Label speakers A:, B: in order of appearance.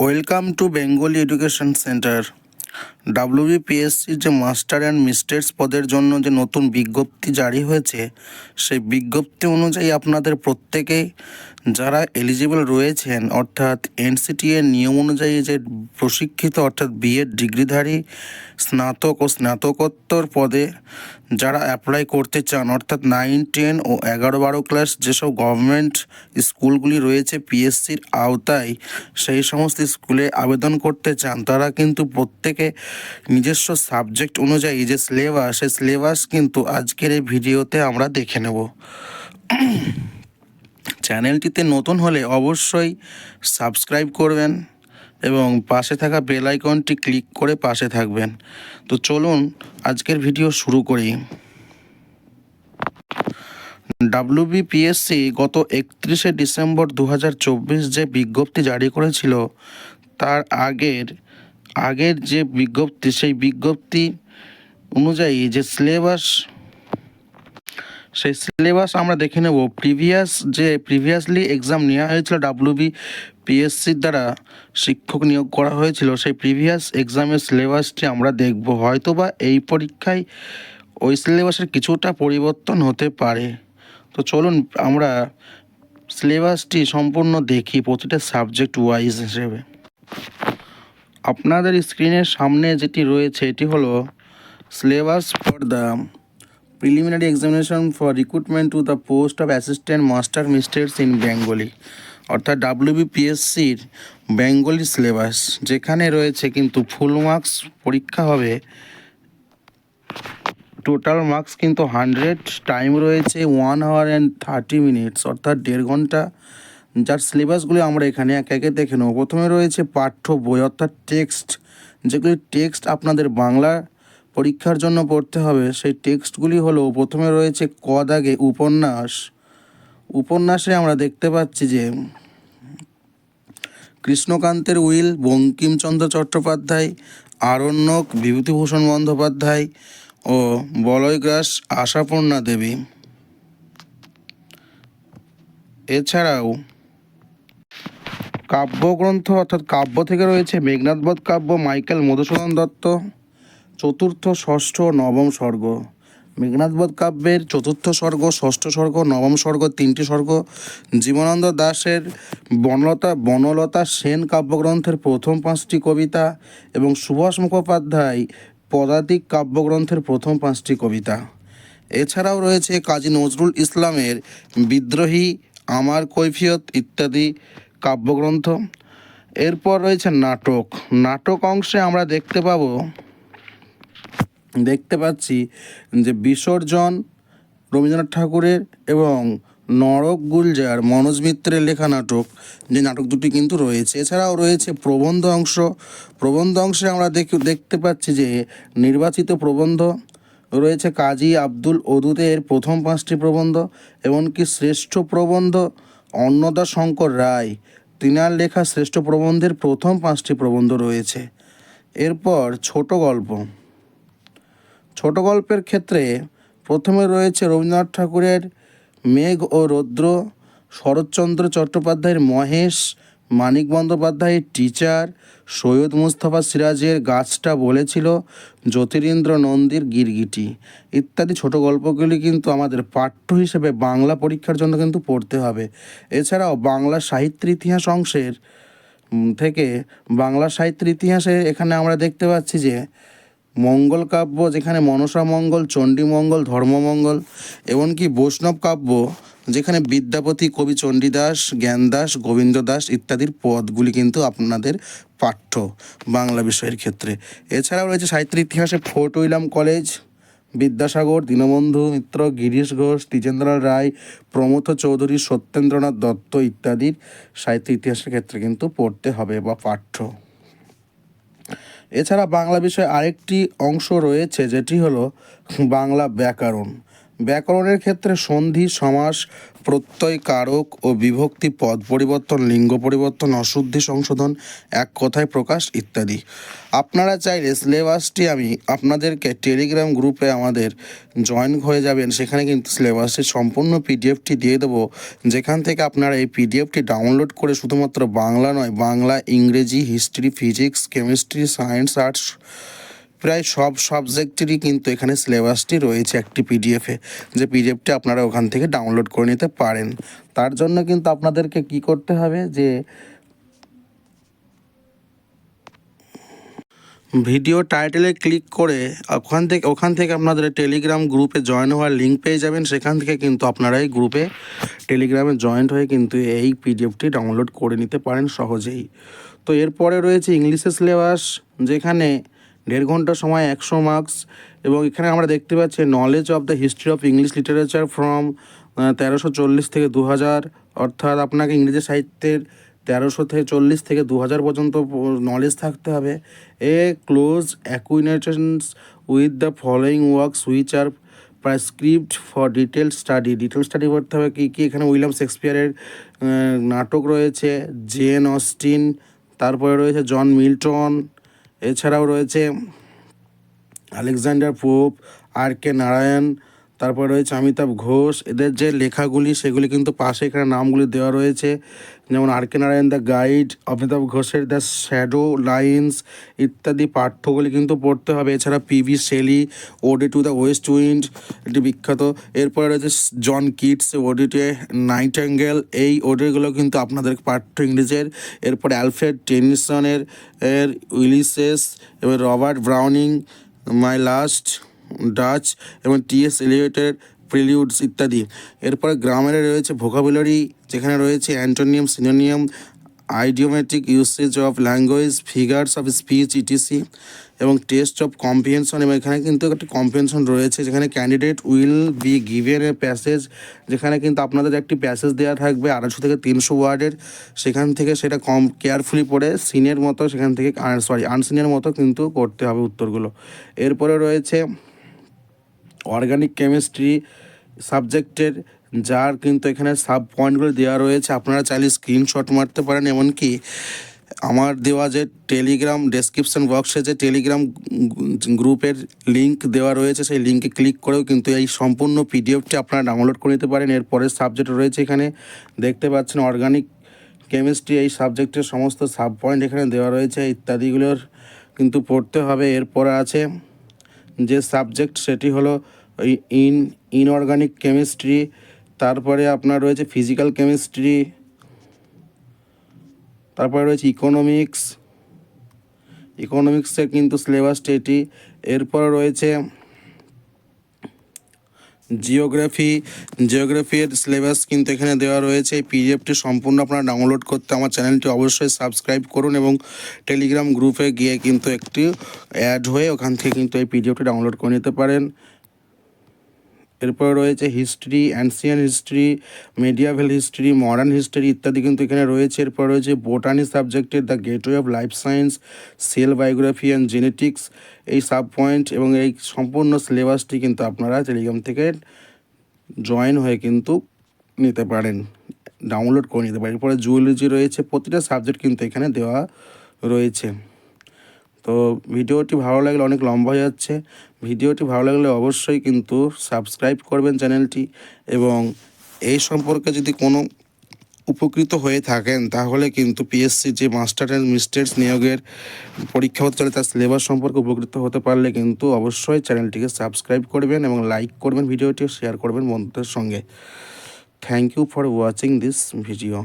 A: Welcome to Bengali education centre. ডাব্লিউবিপিএসসির যে master and mistress পদের জন্য যে নতুন বিজ্ঞপ্তি জারি হয়েছে, সেই বিজ্ঞপ্তি অনুযায়ী আপনাদের প্রত্যেকেই যারা এলিজিবল রয়েছেন, অর্থাৎ এনসিটি এর নিয়ম অনুযায়ী যে প্রশিক্ষিত, অর্থাৎ বিএড ডিগ্রিধারী, স্নাতক ও স্নাতকোত্তর পদে যারা অ্যাপ্লাই করতে চান, অর্থাৎ নাইন টেন ও এগারো, বারো ক্লাস যেসব গভর্নমেন্ট স্কুলগুলি রয়েছে পিএসসির আওতায়, সেই সমস্ত স্কুলে আবেদন করতে চান, তারা কিন্তু প্রত্যেকে নিজস্ব সাবজেক্ট অনুযায়ী যে সিলেবাস সেই সিলেবাস কিন্তু আজকের এই ভিডিওতে আমরা দেখে নেব। চ্যানেলটিতে নতুন হলে অবশ্যই সাবস্ক্রাইব করবেন এবং পাশে থাকা বেল আইকনটি ক্লিক করে পাশে থাকবেন। তো চলুন আজকের ভিডিও শুরু করি। ডাব্লিউবিপিএসসি গত একত্রিশে ডিসেম্বর দু হাজার চব্বিশ যে বিজ্ঞপ্তি জারি করেছিল, তার আগের আগের যে বিজ্ঞপ্তি, সেই বিজ্ঞপ্তি অনুযায়ী যে সিলেবাস, সেই সিলেবাস আমরা দেখে নেব। প্রিভিয়াস যে, প্রিভিয়াসলি এক্সাম নেওয়া হয়েছিল ডাব্লিউবি পিএসসির দ্বারা শিক্ষক নিয়োগ করা হয়েছিল, সেই প্রিভিয়াস এক্সামের সিলেবাসটি আমরা দেখব। হয়তো বা এই পরীক্ষায় ওই সিলেবাসের কিছুটা পরিবর্তন হতে পারে। তো চলুন আমরা সিলেবাসটি সম্পূর্ণ দেখি প্রতিটা সাবজেক্ট ওয়াইজ হিসেবে। আপনাদের স্ক্রিনের সামনে যেটি রয়েছে, এটি হলো syllabus for the preliminary examination for recruitment to the post of assistant master mistress in Bengali অর্থাৎ ডাব্লিউবিপিএসসির বেঙ্গলি সিলেবাস যেখানে রয়েছে কিন্তু ফুল মার্কস পরীক্ষা হবে। টোটাল মার্কস কিন্তু হান্ড্রেড টাইম রয়েছে one hour and thirty minutes অর্থাৎ দেড় ঘণ্টা যার সিলেবাসগুলি আমরা এখানে এক একে দেখে নেব। প্রথমে রয়েছে পাঠ্য বই, অর্থাৎ টেক্সট যেগুলি টেক্সট আপনাদের বাংলা পরীক্ষার জন্য পড়তে হবে, সেই টেক্সটগুলি হলো, প্রথমে রয়েছে ক দাগে উপন্যাস। উপন্যাসে আমরা দেখতে পাচ্ছি যে, কৃষ্ণকান্তের উইল, বঙ্কিমচন্দ্র চট্টোপাধ্যায়, আরণ্যক, বিভূতিভূষণ বন্দ্যোপাধ্যায় ও বলয়গ্রাস আশাপূর্ণা দেবী। এছাড়াও কাব্যগ্রন্থ অর্থাৎ কাব্য থেকে রয়েছে মেঘনাথবধ কাব্য, মাইকেল মধুসূদন দত্ত, চতুর্থ, ষষ্ঠ, নবম স্বর্গ। মেঘনাথবধ কাব্যের চতুর্থ স্বর্গ, ষষ্ঠ স্বর্গ, নবম স্বর্গ, তিনটি স্বর্গ। জীবনানন্দ দাশের বনলতা বনলতা সেন কাব্যগ্রন্থের প্রথম পাঁচটি কবিতা এবং সুভাষ মুখোপাধ্যায় পদাতিক কাব্যগ্রন্থের প্রথম পাঁচটি কবিতা। এছাড়াও রয়েছে কাজী নজরুল ইসলামের বিদ্রোহী, আমার কৈফিয়ত ইত্যাদি। কাব্যগ্রন্থ। এরপর রয়েছে নাটক। নাটক অংশে আমরা দেখতে পাবো, দেখতে পাচ্ছি যে বিসর্জন রবীন্দ্রনাথ ঠাকুরের এবং নরক গুলজার মনোজ মিত্রের লেখা নাটক, যে নাটক দুটি কিন্তু রয়েছে। এছাড়াও রয়েছে প্রবন্ধ অংশ। প্রবন্ধ অংশে আমরা দেখ, দেখতে পাচ্ছি যে নির্বাচিত প্রবন্ধ, রয়েছে কাজী আব্দুল ওদুদের প্রথম পাঁচটি প্রবন্ধ, এমনকি শ্রেষ্ঠ প্রবন্ধ অন্নদা শঙ্কর রায়, তিনার লেখা শ্রেষ্ঠ প্রবন্ধের প্রথম পাঁচটি প্রবন্ধ রয়েছে। এরপর ছোট গল্প। ছোট গল্পের ক্ষেত্রে প্রথমে রয়েছে রবীন্দ্রনাথ ঠাকুরের মেঘ ও রৌদ্র, শরৎচন্দ্র চট্টোপাধ্যায়ের মহেশ মানিক বন্দ্যোপাধ্যায়ের টিচার সৈয়দ মুস্তফা সিরাজের গাছটা বলেছিল, জ্যোতিরিন্দ্র নন্দীর গিরগিটি। ইত্যাদি ছোট গল্পগুলি কিন্তু আমাদের পাঠ্য হিসেবে বাংলা পরীক্ষার জন্য কিন্তু পড়তে হবে। এছাড়াও বাংলা সাহিত্যের ইতিহাস অংশের থেকে বাংলা সাহিত্যের ইতিহাসে এখানে আমরা দেখতে পাচ্ছি যে মঙ্গল কাব্য, যেখানে মনসা মঙ্গল, চণ্ডী মঙ্গল ধর্মমঙ্গল এমনকি বৈষ্ণব কাব্য, যেখানে বিদ্যাপতি কবি চণ্ডীদাস, জ্ঞানদাস গোবিন্দ দাস ইত্যাদির পদগুলি কিন্তু আপনাদের পাঠ্য বাংলা বিষয়ের ক্ষেত্রে। এছাড়াও রয়েছে সাহিত্যের ইতিহাসে Fort William college, Vidyasagar, Dinabandhu Mitra, Girish Ghosh Dwijendralal Roy, Pramatha Chowdhury, Satyendranath Dutta ইত্যাদির সাহিত্য ইতিহাসের ক্ষেত্রে কিন্তু পড়তে হবে বা পাঠ্য। এছাড়া বাংলা বিষয়ে আরেকটি অংশ রয়েছে যেটি হলো বাংলা ব্যাকরণ। ব্যাকরণের ক্ষেত্রে সন্ধি, সমাস প্রত্যয় কারক ও বিভক্তি, পদ পরিবর্তন, লিঙ্গ পরিবর্তন, অশুদ্ধি সংশোধন, এক কথায় প্রকাশ ইত্যাদি। আপনারা চাইলে সিলেবাসটি আমি আপনাদেরকে টেলিগ্রাম গ্রুপে আমাদের জয়েন হয়ে যাবেন। সেখানে কিন্তু সিলেবাসের সম্পূর্ণ পিডিএফটি দিয়ে দেবো। যেখান থেকে আপনারা এই পিডিএফটি ডাউনলোড করে শুধুমাত্র বাংলা নয়, Bangla, Ingreji, history, physics, chemistry, science, arts প্রায় সব সাবজেক্টেরই কিন্তু এখানে সিলেবাসটি রয়েছে একটি পিডিএফে যে পিডিএফটি আপনারা ওখান থেকে ডাউনলোড করে নিতে পারেন। তার জন্য কিন্তু আপনাদেরকে কি করতে হবে যে ভিডিও টাইটেলে ক্লিক করে ওখান থেকে ওখান থেকে আপনাদের টেলিগ্রাম গ্রুপে জয়েন হওয়ার লিঙ্ক পেয়ে যাবেন। সেখান থেকে কিন্তু আপনারা এই গ্রুপে টেলিগ্রামে জয়েন্ট হয়ে কিন্তু এই পিডিএফটি ডাউনলোড করে নিতে পারেন সহজেই। তো এরপরে রয়েছে ইংলিশের সিলেবাস যেখানে দেড় ঘণ্টা সময়, একশো মার্কস এবং এখানে আমরা দেখতে পাচ্ছি knowledge of the history of English literature from তেরোশো চল্লিশ থেকে দু হাজার, অর্থাৎ আপনাকে ইংরেজি সাহিত্যের তেরোশো থেকে চল্লিশ থেকে দু হাজার পর্যন্ত নলেজ থাকতে হবে। A close acquaintance with the following works which are prescribed for detail study detail study করতে হবে কী কী এখানে উইলিয়াম শেক্সপিয়ারের নাটক রয়েছে। জেন অস্টিন তারপরে রয়েছে জন মিল্টন এছাড়াও রয়েছে Alexander Pope R K Narayan তারপর রয়েছে অমিতাভ ঘোষ। এদের যে লেখাগুলি, সেগুলি কিন্তু পাশে এখানে নামগুলি দেওয়া রয়েছে। যেমন R K Narayan the guide, Amitav ঘোষের দ্য শ্যাডো লাইন্স ইত্যাদি পাঠ্যগুলি কিন্তু পড়তে হবে। এছাড়া P B Shelley ode to the West Wind, এটি বিখ্যাত। এরপরে রয়েছে জন কিটস, ওডিটে, নাইট অ্যাঙ্গেল। এই ওডেগুলো কিন্তু আপনাদের পাঠ্য ইংরেজের। এরপরে অ্যালফ্রেড টেনিসনের, এর উইলিসেস এবং Robert Browning, my last. Duchess এবং টিএস এলিয়েটের প্রিলিউডস ইত্যাদি। এরপরে গ্রামারে রয়েছে ভোকাবুলারি, যেখানে রয়েছে antonym synonym, idiomatic usage of language figures of speech ETC এবং টেস্ট অফ কম্প্রিহেনশন এবং এখানে কিন্তু একটি কম্প্রিহেনশন রয়েছে, যেখানে candidate will be given a passage যেখানে কিন্তু আপনাদের একটি প্যাসেজ দেওয়া থাকবে আড়াইশো থেকে তিনশো ওয়ার্ডের। সেখান থেকে সেটা কম কেয়ারফুলি পড়ে সিনের মতো সেখান থেকে সরি আনসিনের মতো কিন্তু করতে হবে উত্তরগুলো। এরপরে রয়েছে অর্গানিক কেমিস্ট্রি সাবজেক্টের যার কিন্তু এখানে সাব পয়েন্টগুলো দেওয়া রয়েছে। আপনারা চাইলে স্ক্রিনশট মারতে পারেন, এমনকি আমার দেওয়া যে টেলিগ্রাম ডেসক্রিপশন বক্সে যে টেলিগ্রাম গ্রুপের লিংক দেওয়া রয়েছে, সেই লিঙ্কে ক্লিক করেও কিন্তু এই সম্পূর্ণ পিডিএফটি আপনারা ডাউনলোড করে নিতে পারেন। এরপরের সাবজেক্ট রয়েছে এখানে। দেখতে পাচ্ছেন অর্গানিক কেমিস্ট্রি এই সাবজেক্টের সমস্ত সাব পয়েন্ট এখানে দেওয়া রয়েছে, ইত্যাদিগুলোর কিন্তু পড়তে হবে। এরপরে আছে যে সাবজেক্ট সেটি হলো ইন ইনঅর্গানিক কেমিস্ট্রি তারপরে আপনার রয়েছে ফিজিক্যাল কেমিস্ট্রি তারপরে রয়েছে ইকোনমিক্স ইকোনমিক্সে কিন্তু সিলেবাসটি এটি, এরপর রয়েছে জিওগ্রাফি জিওগ্রাফির সিলেবাস কিন্তু এখানে দেওয়া রয়েছে। এই পিডিএফটি সম্পূর্ণ আপনারা ডাউনলোড করতে আমার চ্যানেলটি অবশ্যই সাবস্ক্রাইব করুন এবং টেলিগ্রাম গ্রুপে গিয়ে কিন্তু একটি অ্যাড হয়ে ওখান থেকে কিন্তু এই পিডিএফটি ডাউনলোড করে নিতে পারেন। এরপরে রয়েছে history ancient history medieval history modern history ইত্যাদি কিন্তু এখানে রয়েছে। এরপর রয়েছে বোটানি সাবজেক্টের the gateway of life science cell biography and genetics এই সাব পয়েন্ট এবং এই সম্পূর্ণ সিলেবাসটি কিন্তু আপনারা টেলিগ্রাম থেকে জয়েন হয়ে কিন্তু নিতে পারেন ডাউনলোড করে নিতে পারেন। এরপরে জুওলজি রয়েছে, প্রতিটা সাবজেক্ট কিন্তু এখানে দেওয়া রয়েছে। তো ভিডিওটি ভালো লাগলে অনেক লম্বা হয়ে যাচ্ছে। ভিডিওটি ভালো লাগলে অবশ্যই কিন্তু সাবস্ক্রাইব করবেন চ্যানেলটি এবং এই সম্পর্কে যদি কোনো উপকৃত হয়ে থাকেন, তাহলে কিন্তু পিএসসি যে মাস্টার অ্যান্ড মিস্টেটস নিয়োগের পরীক্ষা হতে চলে তার সিলেবাস সম্পর্কে উপকৃত হতে পারলে কিন্তু অবশ্যই চ্যানেলটিকে সাবস্ক্রাইব করবেন এবং লাইক করবেন ভিডিওটি শেয়ার করবেন বন্ধুদের সঙ্গে। Thank you for watching this video